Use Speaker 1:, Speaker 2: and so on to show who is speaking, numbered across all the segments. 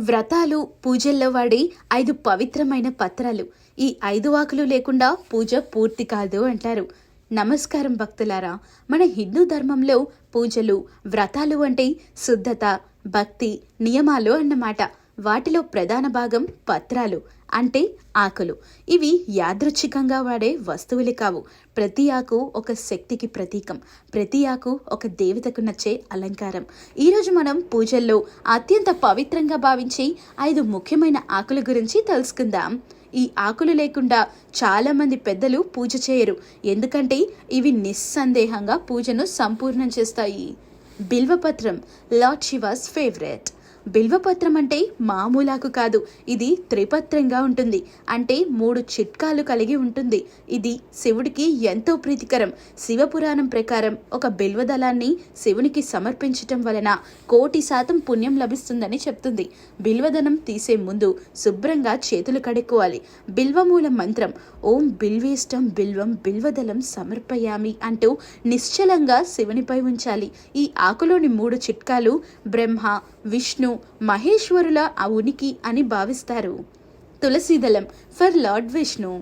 Speaker 1: వ్రతాలు పూజల్లో వాడే ఐదు పవిత్రమైన పత్రాలు. ఈ ఐదు వాకులు లేకుండా పూజ పూర్తి కాదు అంటారు. నమస్కారం భక్తులారా మన హిందూ ధర్మంలో పూజలు వ్రతాలు అంటే శుద్ధత భక్తి నియమాలు అన్నమాట. వాటిలో ప్రధాన భాగం పత్రాలు అంటే ఆకులు. ఇవి యాదృచ్ఛికంగా వాడే వస్తువులే కావు. ప్రతి ఆకు ఒక శక్తికి ప్రతీకం. ప్రతి ఆకు ఒక దేవతకు నచ్చే అలంకారం. ఈరోజు మనం పూజల్లో అత్యంత పవిత్రంగా భావించి ఐదు ముఖ్యమైన ఆకుల గురించి తెలుసుకుందాం. ఈ ఆకులు లేకుండా చాలా మంది పెద్దలు పూజ చేయరు. ఎందుకంటే ఇవి నిస్సందేహంగా పూజను సంపూర్ణం చేస్తాయి. బిల్వపత్రం లార్డ్ శివాస్ ఫేవరెట్. బిల్వపత్రం అంటే మామూలాకు కాదు. ఇది త్రిపత్రంగా ఉంటుంది. అంటే మూడు చిట్కాలు కలిగి ఉంటుంది. ఇది శివుడికి ఎంతో ప్రీతికరం. శివపురాణం ప్రకారం ఒక బిల్వదళాన్ని శివునికి సమర్పించటం వలన కోటి శాతం పుణ్యం లభిస్తుందని చెప్తుంది. బిల్వదనం తీసే ముందు శుభ్రంగా చేతులు కడుక్కోవాలి. బిల్వమూల మంత్రం ఓం బిల్వేష్టం బిల్వం బిల్వదలం సమర్పయామి అంటూ నిశ్చలంగా శివునిపై ఉంచాలి. ఈ ఆకులోని మూడు చిట్కాలు బ్రహ్మ విష్ణు మహేశ్వరుల ఆ ఉనికి అని భావిస్తారు. తులసీదళం ఫర్ లార్డ్ విష్ణు.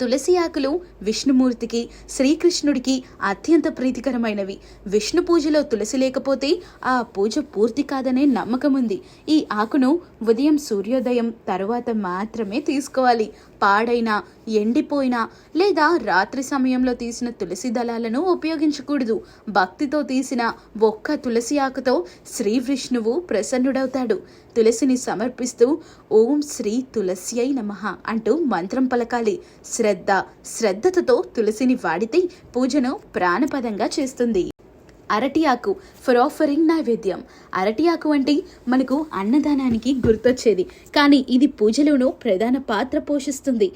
Speaker 1: తులసి ఆకులు విష్ణుమూర్తికి శ్రీకృష్ణుడికి అత్యంత ప్రీతికరమైనవి. విష్ణు పూజలో తులసి లేకపోతే ఆ పూజ పూర్తి కాదనే నమ్మకం ఉంది. ఈ ఆకును ఉదయం సూర్యోదయం తరువాత మాత్రమే తీసుకోవాలి. పాడైన ఎండిపోయిన లేదా రాత్రి సమయంలో తీసిన తులసి దళాలను ఉపయోగించకూడదు. భక్తితో తీసిన ఒక్క తులసి ఆకుతో శ్రీ విష్ణువు ప్రసన్నుడవుతాడు. తులసిని సమర్పిస్తూ ఓం శ్రీ తులస్యై నమః అంటూ మంత్రం పలకాలి. శ్రద్ధ శ్రద్ధతతో తులసిని వాడితే పూజను ప్రాణపదంగా చేస్తుంది. అరటి ఆకు ఫర్ ఆఫరింగ్ నైవేద్యం. అరటి ఆకు అంటే మనకు అన్నదానానికి గుర్తొచ్చేది. కానీ ఇది పూజలోనూ ప్రధాన పాత్ర పోషిస్తుంది.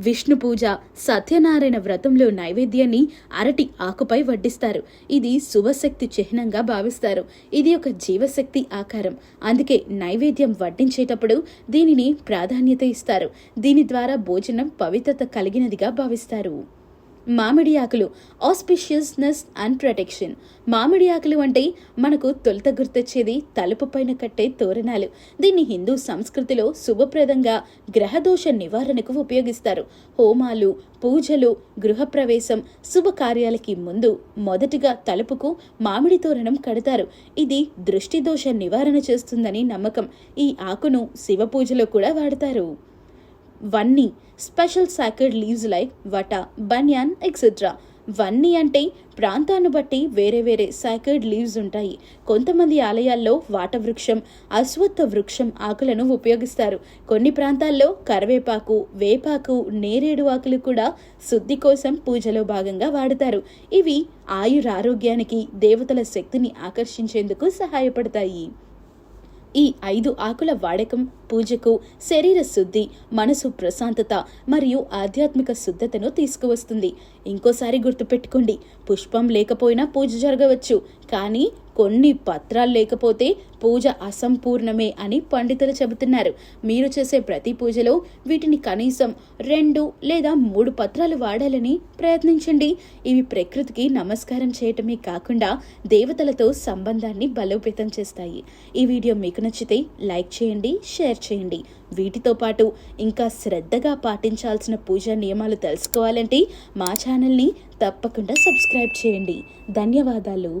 Speaker 1: విష్ణు పూజ సత్యనారాయణ వ్రతంలో నైవేద్యాన్ని అరటి ఆకుపై వడ్డిస్తారు. ఇది శుభశక్తి చిహ్నంగా భావిస్తారు. ఇది ఒక జీవశక్తి ఆకారం. అందుకే నైవేద్యం వడ్డించేటప్పుడు దీనిని ప్రాధాన్యత ఇస్తారు. దీని ద్వారా భోజనం పవిత్రత కలిగినదిగా భావిస్తారు. మామిడి ఆకులు ఆస్పిషియస్నెస్ అండ్ ప్రొటెక్షన్ మామిడి ఆకులు అంటే మనకు తొలుత గుర్తొచ్చేది తలుపు పైన కట్టే తోరణాలు. దీన్ని హిందూ సంస్కృతిలో శుభప్రదంగా గ్రహదోష నివారణకు ఉపయోగిస్తారు. హోమాలు పూజలు గృహప్రవేశం శుభకార్యాలకి ముందు మొదటిగా తలుపుకు మామిడి తోరణం కడతారు. ఇది దృష్టి దోష నివారణ చేస్తుందని నమ్మకం. ఈ ఆకును శివ పూజలో కూడా వాడతారు. వన్నీ special sacred leaves like vata banyan etcetera వన్నీ అంటే ప్రాంతాన్ని బట్టి వేరే వేరే సాకెడ్ లీవ్స్ ఉంటాయి. కొంతమంది ఆలయాల్లో వాట వృక్షం అశ్వత్థ వృక్షం ఆకులను ఉపయోగిస్తారు. కొన్ని ప్రాంతాల్లో కరివేపాకు వేపాకు నేరేడు ఆకులు కూడా శుద్ధి కోసం పూజలో భాగంగా వాడతారు. ఇవి ఆయురారోగ్యానికి దేవతల శక్తిని ఆకర్షించేందుకు సహాయపడతాయి. ఈ ఐదు ఆకుల వాడకం పూజకు శరీర శుద్ధి మనసు ప్రశాంతత మరియు ఆధ్యాత్మిక శుద్ధతను తీసుకువస్తుంది. ఇంకోసారి గుర్తుపెట్టుకోండి పుష్పం లేకపోయినా పూజ జరగవచ్చు. కానీ కొన్ని పత్రాలు లేకపోతే పూజ అసంపూర్ణమే అని పండితులు చెబుతున్నారు. మీరు చేసే ప్రతి పూజలో వీటిని కనీసం రెండు లేదా మూడు పత్రాలు వాడాలని ప్రయత్నించండి. ఇవి ప్రకృతికి నమస్కారం చేయటమే కాకుండా దేవతలతో సంబంధాన్ని బలోపేతం చేస్తాయి. ఈ వీడియో మీకు నచ్చితే లైక్ చేయండి షేర్ చేయండి. వీటితో పాటు ఇంకా శ్రద్ధగా పాటించాల్సిన పూజా నియమాలు తెలుసుకోవాలంటే మా ఛానల్ని తప్పకుండా సబ్స్క్రైబ్ చేయండి. ధన్యవాదాలు.